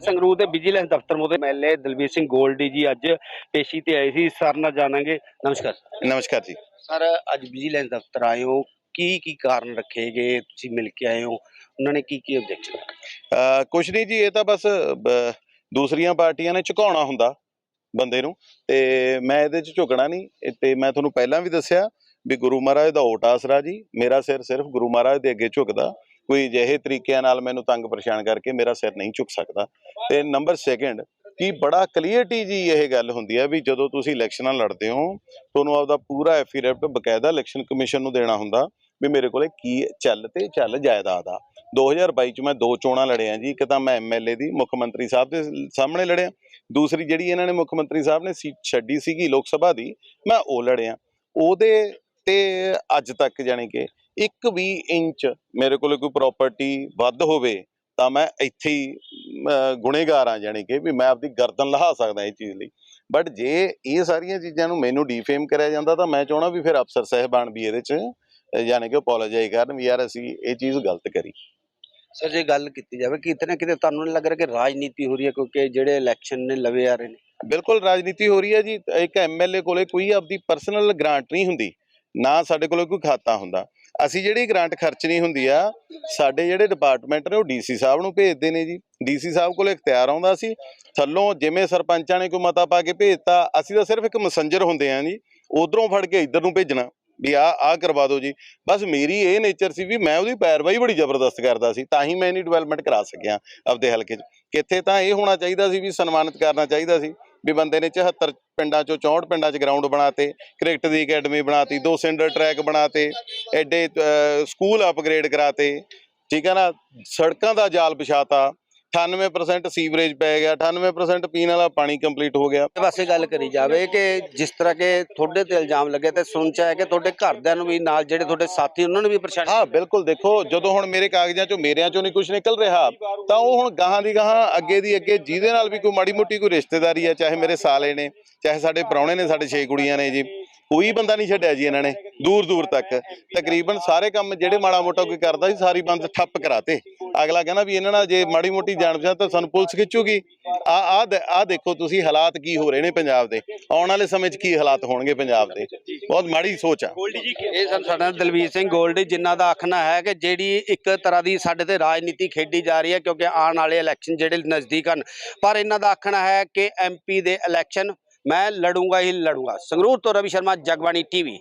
ਸੰਗਰੂਰ ਦੇ ਵਿਜੀਲੈਂਸ ਦਫ਼ਤਰ ਮੋਦੇ ਐਮਐਲਏ ਦਲਬੀਰ ਸਿੰਘ ਗੋਲਡੀ ਜੀ ਅੱਜ ਪੇਸ਼ੀ ਤੇ ਆਏ ਸੀ। ਸਰ ਨਾਲ ਜਾਣਾਂਗੇ। ਨਮਸਕਾਰ ਨਮਸਕਾਰ ਜੀ। ਸਰ ਅੱਜ ਵਿਜੀਲੈਂਸ ਦਫ਼ਤਰ ਆਏ ਹੋ। ਕੀ ਕੀ ਕਾਰਨ ਰੱਖੇ ਗਏ? ਤੁਸੀਂ ਮਿਲ ਕੇ ਆਏ ਹੋ। ਉਹਨਾਂ ਨੇ ਕੀ ਕੀ ਆਬਜੈਕਸ਼ਨ ਕੁਛ ਨਹੀਂ ਜੀ ਇਹ ਤਾਂ ਬਸ ਦੂਸਰੀਆਂ ਪਾਰਟੀਆਂ ਨੇ ਝੁਕਾਉਣਾ ਹੁੰਦਾ ਬੰਦੇ ਨੂੰ ਤੇ ਮੈਂ ਇਹਦੇ 'ਚ ਝੁਕਣਾ ਨਹੀਂ ਤੇ ਮੈਂ ਤੁਹਾਨੂੰ ਪਹਿਲਾਂ ਵੀ ਦੱਸਿਆ ਵੀ ਗੁਰੂ ਮਹਾਰਾਜ ਦਾ ਓਟ ਆਸਰਾ ਜੀ ਮੇਰਾ ਸਿਰ ਸਿਰਫ ਗੁਰੂ ਮਹਾਰਾਜ ਦੇ ਅੱਗੇ ਝੁਕਦਾ। ਕੋਈ ਅਜਿਹੇ ਤਰੀਕਿਆਂ ਨਾਲ ਮੈਨੂੰ ਤੰਗ ਪਰੇਸ਼ਾਨ ਕਰਕੇ ਮੇਰਾ ਸਿਰ ਨਹੀਂ ਝੁਕ ਸਕਦਾ। ਤੇ ਨੰਬਰ ਸੈਕਿੰਡ ਕਿ ਬੜਾ ਕਲੀਅਰਟੀ ਜੀ ਇਹ ਗੱਲ ਹੁੰਦੀ ਹੈ ਵੀ ਜਦੋਂ ਤੁਸੀਂ ਇਲੈਕਸ਼ਨਾਂ ਲੜਦੇ ਹੋ, ਤੁਹਾਨੂੰ ਆਪਦਾ ਪੂਰਾ ਐਫੀਡੈਵਿਟ ਬਕਾਇਦਾ ਇਲੈਕਸ਼ਨ ਕਮਿਸ਼ਨ ਨੂੰ ਦੇਣਾ ਹੁੰਦਾ ਵੀ ਮੇਰੇ ਕੋਲੇ ਕੀ ਚੱਲ ਤੇ ਚੱਲ ਜਾਇਦਾਦ ਆ। 2022 ਚ ਮੈਂ ਦੋ ਚੋਣਾਂ ਲੜਿਆ ਜੀ, ਇੱਕ ਤਾਂ ਮੈਂ ਐਮਐਲਏ ਦੀ ਮੁੱਖ ਮੰਤਰੀ ਸਾਹਿਬ ਦੇ ਸਾਹਮਣੇ ਲੜਿਆ, ਦੂਸਰੀ ਜਿਹੜੀ ਇਹਨਾਂ ਨੇ ਮੁੱਖ ਮੰਤਰੀ ਸਾਹਿਬ ਨੇ ਸੀਟ ਛੱਡੀ ਸੀਗੀ ਲੋਕ ਸਭਾ ਦੀ, ਮੈਂ ਉਹ ਲੜਿਆ। ਉਹਦੇ ਤੇ ਅੱਜ ਤੱਕ ਜਾਣੀ ਕਿ ਇੱਕ ਵੀ ਇੰਚ ਮੇਰੇ ਕੋਲੇ ਕੋਈ ਪ੍ਰਾਪਰਟੀ ਵੱਧ ਹੋਵੇ ਤਾਂ ਮੈਂ ਇੱਥੇ ਹੀ ਗੁਨੇਗਾਰ ਆ ਜਾਣੀ ਕਿ ਵੀ ਮੈਂ ਆਪਦੀ ਗਰਦਨ ਲਹਾ ਸਕਦਾ ਇਹ ਚੀਜ਼ ਲਈ। ਬਟ ਜੇ ਇਹ ਸਾਰੀਆਂ ਚੀਜ਼ਾਂ ਨੂੰ ਮੈਨੂੰ ਡੀਫੇਮ ਕਰਿਆ ਜਾਂਦਾ ਤਾਂ ਮੈਂ ਚਾਹਣਾ ਵੀ ਫਿਰ ਅਫਸਰ ਸਹਿਬਾਨ ਵੀ ਇਹਦੇ 'ਚ ਯਾਨੀ ਕਿ ਅਪੋਲੋਜਾਈਜ਼ ਕਰਨ ਵੀ ਯਾਰ ਅਸੀਂ ਇਹ ਚੀਜ਼ ਗਲਤ ਕਰੀ। ਸਰ ਜੇ ਗੱਲ ਕੀਤੀ ਜਾਵੇ ਕਿਤੇ ਨਾ ਕਿਤੇ ਤੁਹਾਨੂੰ ਨਹੀਂ ਲੱਗ ਰਿਹਾ ਕਿ ਰਾਜਨੀਤੀ ਹੋ ਰਹੀ ਹੈ ਕਿਉਂਕਿ ਜਿਹੜੇ ਇਲੈਕਸ਼ਨ ਨੇ ਲਵੇ ਆ ਰਹੇ ਨੇ? ਬਿਲਕੁਲ ਰਾਜਨੀਤੀ ਹੋ ਰਹੀ ਹੈ ਜੀ। ਇੱਕ ਐਮਐਲਏ ਕੋਲੇ ਕੋਈ ਆਪਦੀ ਪਰਸਨਲ ਗ੍ਰਾਂਟ ਨਹੀਂ ਹੁੰਦੀ ਨਾ ਸਾਡੇ ਕੋਲੇ ਕੋਈ ਖਾਤਾ ਹੁੰਦਾ। ਅਸੀਂ ਜਿਹੜੀ ਗ੍ਰਾਂਟ ਖਰਚਣੀ ਹੁੰਦੀ ਆ, ਸਾਡੇ ਜਿਹੜੇ ਡਿਪਾਰਟਮੈਂਟ ਨੇ ਉਹ ਡੀਸੀ ਸਾਹਿਬ ਨੂੰ ਭੇਜਦੇ ਨੇ ਜੀ। ਡੀਸੀ ਸਾਹਿਬ ਕੋਲ ਇਖਤਿਆਰ ਆਉਂਦਾ ਸੀ, ਥੱਲੋਂ ਜਿਵੇਂ ਸਰਪੰਚਾਂ ਨੇ ਕੋਈ ਮਤਾ ਪਾ ਕੇ ਭੇਜਤਾ, ਅਸੀਂ ਤਾਂ ਸਿਰਫ ਇੱਕ ਮੈਸੇਂਜਰ ਹੁੰਦੇ ਆ ਜੀ, ਉਧਰੋਂ ਫੜ ਕੇ ਇੱਧਰ ਨੂੰ ਭੇਜਣਾ, ਵੀ ਆ ਆ ਕਰਵਾ ਦਿਓ ਜੀ। ਬਸ ਮੇਰੀ ਇਹ ਨੇਚਰ ਸੀ ਵੀ ਮੈਂ ਉਹਦੀ ਪੈਰਵਾਈ ਬੜੀ ਜ਼ਬਰਦਸਤ ਕਰਦਾ ਸੀ, ਤਾਂ ਹੀ ਮੈਂ ਇਨੀ ਡਿਵੈਲਪਮੈਂਟ ਕਰਾ ਸਕਿਆ ਆਪਦੇ ਹਲਕੇ 'ਚ। ਕਿੱਥੇ ਤਾਂ ਇਹ ਹੋਣਾ ਚਾਹੀਦਾ ਸੀ ਵੀ ਸਨਮਾਨਿਤ ਕਰਨਾ ਚਾਹੀਦਾ ਸੀ। ਵੀ ਬੰਦੇ ਨੇ 74 ਪਿੰਡਾਂ ਚੋਂ 64 ਪਿੰਡਾਂ 'ਚ ਗਰਾਊਂਡ ਬਣਾਤੇ, ਕ੍ਰਿਕਟ ਦੀ ਅਕੈਡਮੀ ਬਣਾਤੀ, ਦੋ ਸਿੰਡਰ ਟਰੈਕ ਬਣਾਤੇ, ਐਡੇ ਸਕੂਲ ਅਪਗ੍ਰੇਡ ਕਰਾਤੇ, ਠੀਕ ਹੈ ਨਾ? ਸੜਕਾਂ ਦਾ ਜਾਲ ਵਿਛਾਤਾ 98% ਸੀਵਰੇਜ ਪੈ ਗਿਆ 98% ਪੀਣ ਵਾਲਾ ਪਾਣੀ ਕੰਪਲੀਟ ਹੋ ਗਿਆ। ਪਾਸੇ ਗੱਲ ਕਰੀ ਜਾਵੇ ਕਿ ਜਿਸ ਤਰ੍ਹਾਂ ਕਿ ਤੁਹਾਡੇ ਤੇ ਇਲਜ਼ਾਮ ਲੱਗੇ ਤੇ ਸੁਣ ਚ ਆਇਆ ਕਿ ਤੁਹਾਡੇ ਘਰਦਿਆਂ ਨੂੰ ਵੀ ਨਾਲ ਜਿਹੜੇ ਤੁਹਾਡੇ ਸਾਥੀ ਉਹਨਾਂ ਨੂੰ ਵੀ ਪਰੇਸ਼ਾਨੀ ਹਾਂ ਬਿਲਕੁਲ ਦੇਖੋ ਜਦੋਂ ਹੁਣ ਮੇਰੇ ਕਾਗਜ਼ਾਂ ਚੋਂ ਮੇਰਿਆਂ ਚੋਂ ਨਹੀਂ ਕੁਝ ਨਿਕਲ ਰਿਹਾ ਤਾਂ ਉਹ ਹੁਣ ਗਾਹਾਂ ਦੀ ਗਾਹਾਂ ਅੱਗੇ ਦੀ ਅੱਗੇ ਜਿਹਦੇ ਨਾਲ ਵੀ ਕੋਈ ਮਾੜੀ ਮੋਟੀ ਕੋਈ ਰਿਸ਼ਤੇਦਾਰੀ ਹੈ ਚਾਹੇ ਮੇਰੇ ਸਾਲੇ ਨੇ ਚਾਹੇ ਸਾਡੇ ਪ੍ਰਾਹੁਣੇ ਨੇ ਸਾਡੇ ਛੇ ਕੁੜੀਆਂ ਨੇ ਜੀ ਕੋਈ ਬੰਦਾ ਨਹੀਂ ਛੱਡਿਆ ਜੀ ਇਹਨਾਂ ਨੇ ਦੂਰ ਦੂਰ ਤੱਕ। ਤਕਰੀਬਨ ਸਾਰੇ ਕੰਮ ਜਿਹੜੇ ਮਾੜਾ ਮੋਟਾ ਕੋਈ ਕਰਦਾ ਸੀ ਸਾਰੀ ਬੰਦ ਠੱਪ ਕਰਾਤੇ। ਅਗਲਾ ਕਹਿੰਦਾ ਵੀ ਇਹਨਾਂ ਨਾਲ ਜੇ ਮਾੜੀ ਮੋਟੀ ਜਾਣ ਪਛਾਣ ਤਾਂ ਸਾਨੂੰ ਪੁਲਿਸ ਖਿੱਚੂਗੀ। ਆ ਆ ਆ ਦੇਖੋ ਤੁਸੀਂ ਹਾਲਾਤ ਕੀ ਹੋ ਰਹੇ ਨੇ ਪੰਜਾਬ ਦੇ। ਆਉਣ ਵਾਲੇ ਸਮੇਂ 'ਚ ਕੀ ਹਾਲਾਤ ਹੋਣਗੇ ਪੰਜਾਬ ਦੇ? ਬਹੁਤ ਮਾੜੀ ਸੋਚ ਆ। ਇਹ ਸਨ ਸਾਡਾ ਦਲਵੀਰ ਸਿੰਘ ਗੋਲਡੀ ਜਿਨ੍ਹਾਂ ਦਾ ਆਖਣਾ ਹੈ ਕਿ ਜਿਹੜੀ ਇੱਕ ਤਰ੍ਹਾਂ ਦੀ ਸਾਡੇ ਤੇ ਰਾਜਨੀਤੀ ਖੇਡੀ ਜਾ ਰਹੀ ਹੈ ਕਿਉਂਕਿ ਆਉਣ ਵਾਲੇ ਇਲੈਕਸ਼ਨ ਜਿਹੜੇ ਨਜ਼ਦੀਕ ਹਨ। ਪਰ ਇਹਨਾਂ ਦਾ ਆਖਣਾ ਹੈ ਕਿ ਐਮਪੀ ਦੇ ਇਲੈਕਸ਼ਨ ਮੈਂ ਲੜੂੰਗਾ ਹੀ ਲੜੂੰਗਾ। ਸੰਗਰੂਰ ਤੋਂ ਰਵੀ ਸ਼ਰਮਾ ਜਗਬਾਣੀ ਟੀਵੀ।